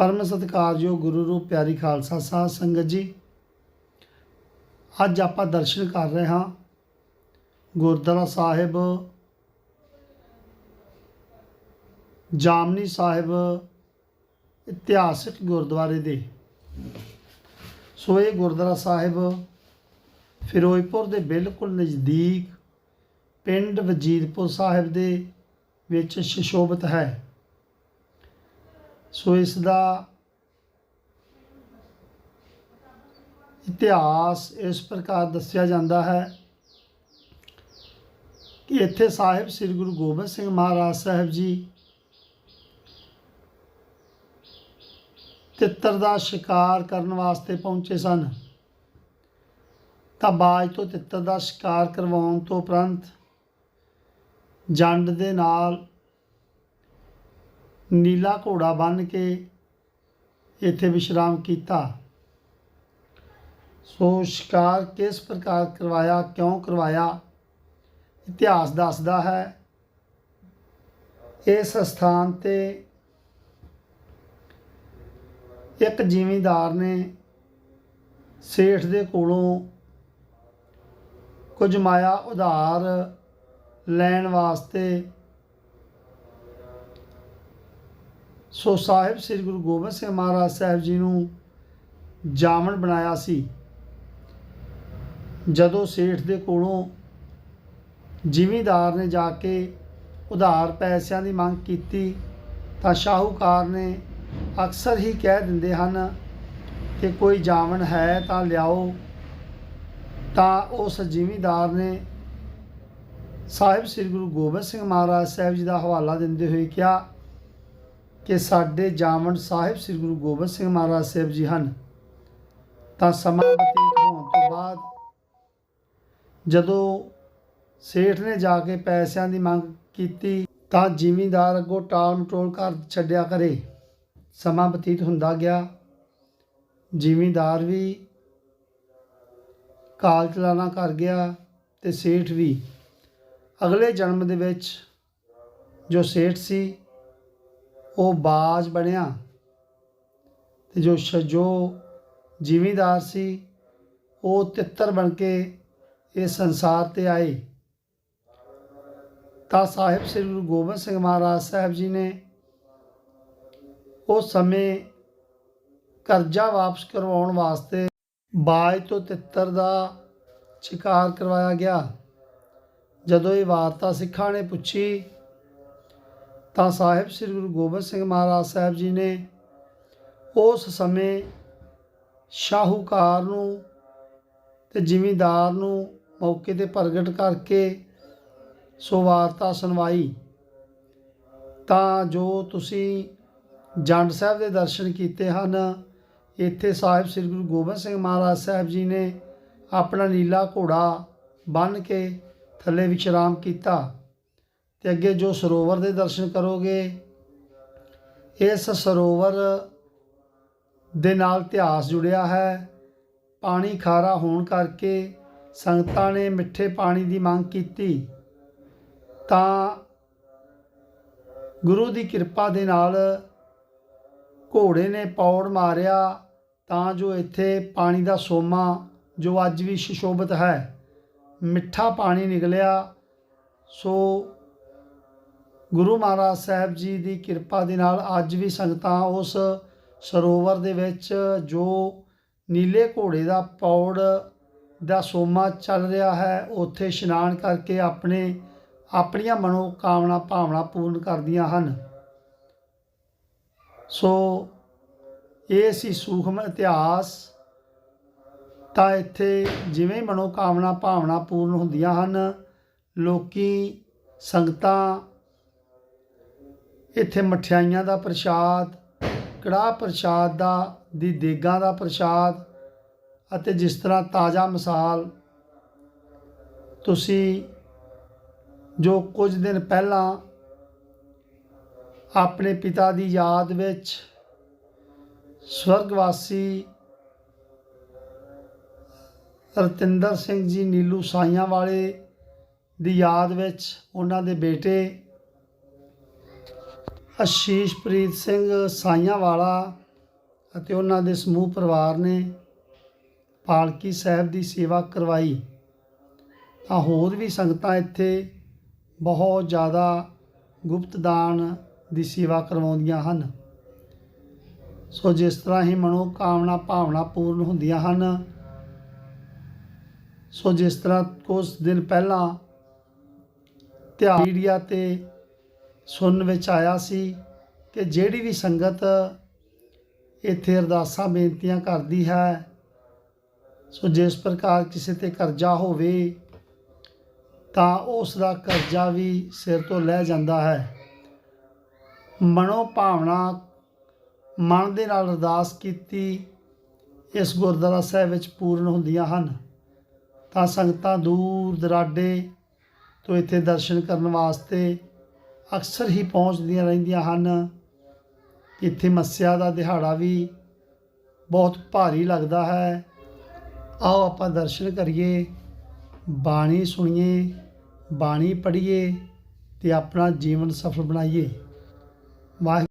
ਪਰਮ ਸਤਿਕਾਰਯੋਗ ਗੁਰੂ ਰੂਪ ਪਿਆਰੀ ਖਾਲਸਾ ਸਾਧ ਸੰਗਤ ਜੀ, ਅੱਜ ਆਪਾਂ ਦਰਸ਼ਨ ਕਰ ਰਹੇ ਹਾਂ ਗੁਰਦੁਆਰਾ ਸਾਹਿਬ ਜਾਮਨੀ ਸਾਹਿਬ ਇਤਿਹਾਸਿਕ ਗੁਰਦੁਆਰੇ ਦੇ। ਸੋ ਇਹ ਗੁਰਦੁਆਰਾ ਸਾਹਿਬ ਫਿਰੋਜ਼ਪੁਰ ਦੇ ਬਿਲਕੁਲ ਨਜ਼ਦੀਕ ਪਿੰਡ ਵਜੀਦਪੁਰ ਸਾਹਿਬ ਦੇ ਵਿੱਚ ਸ਼ਿਸ਼ੋਭਤ ਹੈ। ਸੋ ਇਸ ਦਾ ਇਤਿਹਾਸ ਇਸ ਪ੍ਰਕਾਰ ਦੱਸਿਆ ਜਾਂਦਾ ਹੈ ਕਿ ਇੱਥੇ ਸਾਹਿਬ ਸ੍ਰੀ ਗੁਰੂ ਗੋਬਿੰਦ ਸਿੰਘ ਮਹਾਰਾਜ ਸਾਹਿਬ ਜੀ ਤਿੱਤਰ ਦਾ ਸ਼ਿਕਾਰ ਕਰਨ ਵਾਸਤੇ ਪਹੁੰਚੇ ਸਨ। ਤਾਂ ਬਾਜ ਤੋਂ ਤਿੱਤਰ ਦਾ ਸ਼ਿਕਾਰ ਕਰਵਾਉਣ ਤੋਂ ਉਪਰੰਤ ਜੰਡ ਦੇ ਨਾਲ ਨੀਲਾ ਘੋੜਾ ਬੰਨ ਕੇ ਇੱਥੇ ਵਿਸ਼ਰਾਮ ਕੀਤਾ। ਸੋ ਸ਼ਿਕਾਰ ਕਿਸ ਪ੍ਰਕਾਰ ਕਰਵਾਇਆ, ਕਿਉਂ ਕਰਵਾਇਆ, ਇਤਿਹਾਸ ਦੱਸਦਾ ਹੈ। ਇਸ ਸਥਾਨ ਤੇ ਇੱਕ ਜ਼ਿਮੀਂਦਾਰ ਨੇ ਸੇਠ ਦੇ ਕੋਲੋਂ ਕੁਝ ਮਾਇਆ ਉਧਾਰ ਲੈਣ ਵਾਸਤੇ ਸੋ ਸਾਹਿਬ ਸ੍ਰੀ ਗੁਰੂ ਗੋਬਿੰਦ ਸਿੰਘ ਮਹਾਰਾਜ ਸਾਹਿਬ ਜੀ ਨੂੰ ਜਾਮਣ ਬਣਾਇਆ ਸੀ। ਜਦੋਂ ਸੇਠ ਦੇ ਕੋਲੋਂ ਜ਼ਿਮੀਂਦਾਰ ਨੇ ਜਾ ਕੇ ਉਧਾਰ ਪੈਸਿਆਂ ਦੀ ਮੰਗ ਕੀਤੀ, ਤਾਂ ਸ਼ਾਹੂਕਾਰ ਨੇ ਅਕਸਰ ਹੀ ਕਹਿ ਦਿੰਦੇ ਹਨ ਕਿ ਕੋਈ ਜਾਮਣ ਹੈ ਤਾਂ ਲਿਆਓ। ਤਾਂ ਉਸ ਜ਼ਿਮੀਂਦਾਰ ਨੇ ਸਾਹਿਬ ਸ੍ਰੀ ਗੁਰੂ ਗੋਬਿੰਦ ਸਿੰਘ ਮਹਾਰਾਜ ਸਾਹਿਬ ਜੀ ਦਾ ਹਵਾਲਾ ਦਿੰਦੇ ਹੋਏ ਕਿਹਾ ਕਿ ਸਾਡੇ ਜਾਮਣ ਸਾਹਿਬ ਸ੍ਰੀ ਗੁਰੂ ਗੋਬਿੰਦ ਸਿੰਘ ਮਹਾਰਾਜ ਸਾਹਿਬ ਜੀ ਹਨ। ਤਾਂ ਸਮਾਂ ਬਤੀਤ ਹੋਣ ਤੋਂ ਬਾਅਦ ਜਦੋਂ ਸੇਠ ਨੇ ਜਾ ਕੇ ਪੈਸਿਆਂ ਦੀ ਮੰਗ ਕੀਤੀ, ਤਾਂ ਜ਼ਿਮੀਂਦਾਰ ਅੱਗੋਂ ਟਾਲ ਮਟੋਲ ਕਰ ਛੱਡਿਆ ਕਰੇ। ਸਮਾਂ ਬਤੀਤ ਹੁੰਦਾ ਗਿਆ। ਜ਼ਿਮੀਂਦਾਰ ਵੀ ਕਾਲ ਚਲਾਣਾ ਕਰ ਗਿਆ ਤੇ ਸੇਠ ਵੀ। ਅਗਲੇ ਜਨਮ ਦੇ ਵਿੱਚ ਜੋ ਸੇਠ ਸੀ ਉਹ ਬਾਜ ਬਣਿਆ ਤੇ ਜੋ ਸ਼- ਜੋ ਜ਼ਿਮੀਂਦਾਰ ਸੀ, ਉਹ ਤਿੱਤਰ ਬਣ ਕੇ ਇਸ ਸੰਸਾਰ ਤੇ ਆਏ। ਤਾਂ ਸਾਹਿਬ ਸ੍ਰੀ ਗੁਰੂ ਗੋਬਿੰਦ ਸਿੰਘ ਮਹਾਰਾਜ ਸਾਹਿਬ ਜੀ ਨੇ ਉਸ ਸਮੇਂ ਕਰਜ਼ਾ ਵਾਪਸ ਕਰਵਾਉਣ ਵਾਸਤੇ ਬਾਜ ਤੋਂ ਤਿੱਤਰ ਦਾ ਸ਼ਿਕਾਰ ਕਰਵਾਇਆ ਗਿਆ। ਜਦੋਂ ਇਹ ਵਾਰਤਾ ਸਿੱਖਾਂ ਨੇ ਪੁੱਛੀ ਤਾਂ ਸਾਹਿਬ ਸ੍ਰੀ ਗੁਰੂ ਗੋਬਿੰਦ ਸਿੰਘ ਮਹਾਰਾਜ ਸਾਹਿਬ ਜੀ ਨੇ ਉਸ ਸਮੇਂ ਸ਼ਾਹੂਕਾਰ ਨੂੰ ਤੇ ਜ਼ਿਮੀਂਦਾਰ ਨੂੰ ਮੌਕੇ ਤੇ ਪ੍ਰਗਟ ਕਰਕੇ ਸੋ ਵਾਰਤਾ ਸੁਣਵਾਈ। ਤਾਂ ਜੋ ਤੁਸੀਂ ਜੰਡ ਸਾਹਿਬ ਦੇ ਦਰਸ਼ਨ ਕੀਤੇ ਹਨ, ਇੱਥੇ ਸਾਹਿਬ ਸ੍ਰੀ ਗੁਰੂ ਗੋਬਿੰਦ ਸਿੰਘ ਮਹਾਰਾਜ ਸਾਹਿਬ ਜੀ ਨੇ ਆਪਣਾ ਨੀਲਾ ਘੋੜਾ ਬੰਨ੍ਹ ਕੇ ਥੱਲੇ ਵਿਸ਼ਰਾਮ ਕੀਤਾ। ਤੇ ਅੱਗੇ ਜੋ ਸਰੋਵਰ ਦੇ ਦਰਸ਼ਨ ਕਰੋਗੇ, ਇਸ ਸਰੋਵਰ ਦੇ ਨਾਲ ਇਤਿਹਾਸ ਜੁੜਿਆ ਹੈ। ਪਾਣੀ ਖਾਰਾ ਹੋਣ ਕਰਕੇ ਸੰਗਤਾਂ ਨੇ ਮਿੱਠੇ ਪਾਣੀ ਦੀ ਮੰਗ ਕੀਤੀ। ਤਾਂ ਗੁਰੂ ਦੀ ਕਿਰਪਾ ਦੇ ਨਾਲ ਘੋੜੇ ਨੇ ਪੌੜ ਮਾਰਿਆ, ਤਾਂ ਜੋ ਇੱਥੇ ਪਾਣੀ ਦਾ ਸੋਮਾ, ਜੋ ਅੱਜ ਵੀ ਸ਼ਿਸ਼ੋਭਤ ਹੈ, ਮਿੱਠਾ ਪਾਣੀ ਨਿਕਲਿਆ। ਸੋ ਗੁਰੂ ਮਹਾਰਾਜ ਸਾਹਿਬ ਜੀ ਦੀ ਕਿਰਪਾ ਦੇ ਨਾਲ ਅੱਜ ਵੀ ਸੰਗਤਾਂ ਉਸ ਸਰੋਵਰ ਦੇ ਵਿੱਚ ਜੋ ਨੀਲੇ ਘੋੜੇ ਦਾ ਪੌੜ ਦਾ ਸੋਮਾ ਚੱਲ ਰਿਹਾ ਹੈ, ਉੱਥੇ ਇਸ਼ਨਾਨ ਕਰਕੇ ਆਪਣੇ, ਆਪਣੀਆਂ ਮਨੋ ਕਾਮਨਾ ਭਾਵਨਾ ਪੂਰਨ ਕਰਦੀਆਂ ਹਨ। ਸੋ ਇਹ ਸੀ ਸੂਖਮ ਇਤਿਹਾਸ। ਤਾਂ ਇੱਥੇ ਜਿਵੇਂ ਮਨੋ ਕਾਮਨਾ ਭਾਵਨਾ ਪੂਰਨ ਹੁੰਦੀਆਂ ਹਨ, ਲੋਕੀ ਸੰਗਤਾਂ ਇੱਥੇ ਮਠਿਆਈਆਂ ਦਾ ਪ੍ਰਸ਼ਾਦ, ਕੜਾਹ ਪ੍ਰਸ਼ਾਦ ਦਾ, ਦੀ ਦੇਗਾਂ ਦਾ ਪ੍ਰਸ਼ਾਦ ਅਤੇ ਜਿਸ ਤਰ੍ਹਾਂ ਤਾਜ਼ਾ ਮਿਸਾਲ। ਤੁਸੀਂ ਜੋ ਕੁਝ ਦਿਨ ਪਹਿਲਾਂ ਆਪਣੇ ਪਿਤਾ ਦੀ ਯਾਦ ਵਿੱਚ ਸਵਰਗਵਾਸੀ ਰਤਿੰਦਰ ਸਿੰਘ ਜੀ ਨੀਲੂ ਸਾਈਆਂ ਵਾਲੇ ਦੀ ਯਾਦ ਵਿੱਚ ਉਹਨਾਂ ਦੇ ਬੇਟੇ ਅਸ਼ੀਸ਼ਪ੍ਰੀਤ ਸਿੰਘ ਸਾਈਆਂ ਵਾਲਾ ਅਤੇ ਉਹਨਾਂ ਦੇ ਸਮੂਹ ਪਰਿਵਾਰ ਨੇ ਪਾਲਕੀ ਸਾਹਿਬ ਦੀ ਸੇਵਾ ਕਰਵਾਈ। ਤਾਂ ਹੋਰ ਵੀ ਸੰਗਤਾਂ ਇੱਥੇ ਬਹੁਤ ਜ਼ਿਆਦਾ ਗੁਪਤ ਦਾਨ ਦੀ ਸੇਵਾ ਕਰਵਾਉਂਦੀਆਂ ਹਨ। ਸੋ ਜਿਸ ਤਰ੍ਹਾਂ ਹੀ ਮਨੋ ਕਾਮਨਾ ਭਾਵਨਾ ਪੂਰਨ ਹੁੰਦੀਆਂ ਹਨ, ਸੋ ਜਿਸ ਤਰ੍ਹਾਂ ਕੁਝ ਦਿਨ ਪਹਿਲਾਂ ਧਿਆਨ ਮੀਡੀਆ ਤੇ ਸੁਣਨ ਵਿੱਚ ਆਇਆ ਸੀ ਕਿ ਜਿਹੜੀ ਵੀ ਸੰਗਤ ਇੱਥੇ ਅਰਦਾਸਾਂ, ਬੇਨਤੀਆਂ ਕਰਦੀ ਹੈ, ਸੋ ਜਿਸ ਪ੍ਰਕਾਰ ਕਿਸੇ ਤੇ ਕਰਜ਼ਾ ਹੋਵੇ, ਤਾਂ ਉਸ ਦਾ ਕਰਜ਼ਾ ਵੀ ਸਿਰ ਤੋਂ ਲੈ ਜਾਂਦਾ ਹੈ। ਮਨੋ ਭਾਵਨਾ ਮਨ ਦੇ ਨਾਲ ਅਰਦਾਸ ਕੀਤੀ, ਇਸ ਗੁਰਦੁਆਰਾ ਸਾਹਿਬ ਵਿੱਚ ਪੂਰਨ ਹੁੰਦੀਆਂ ਹਨ। ਤਾਂ ਸੰਗਤਾਂ ਦੂਰ ਦਰਾਡੇ ਤੋਂ ਇੱਥੇ ਦਰਸ਼ਨ ਕਰਨ ਵਾਸਤੇ ਅਕਸਰ ਹੀ ਪਹੁੰਚਦੀਆਂ ਰਹਿੰਦੀਆਂ ਹਨ। ਇੱਥੇ ਮੱਸਿਆ ਦਾ ਦਿਹਾੜਾ ਵੀ ਬਹੁਤ ਭਾਰੀ ਲੱਗਦਾ ਹੈ। ਆਓ ਆਪਾਂ ਦਰਸ਼ਨ ਕਰੀਏ, ਬਾਣੀ ਸੁਣੀਏ, ਬਾਣੀ ਪੜ੍ਹੀਏ ਤੇ ਆਪਣਾ ਜੀਵਨ ਸਫਲ ਬਣਾਈਏ। ਵਾਹਿ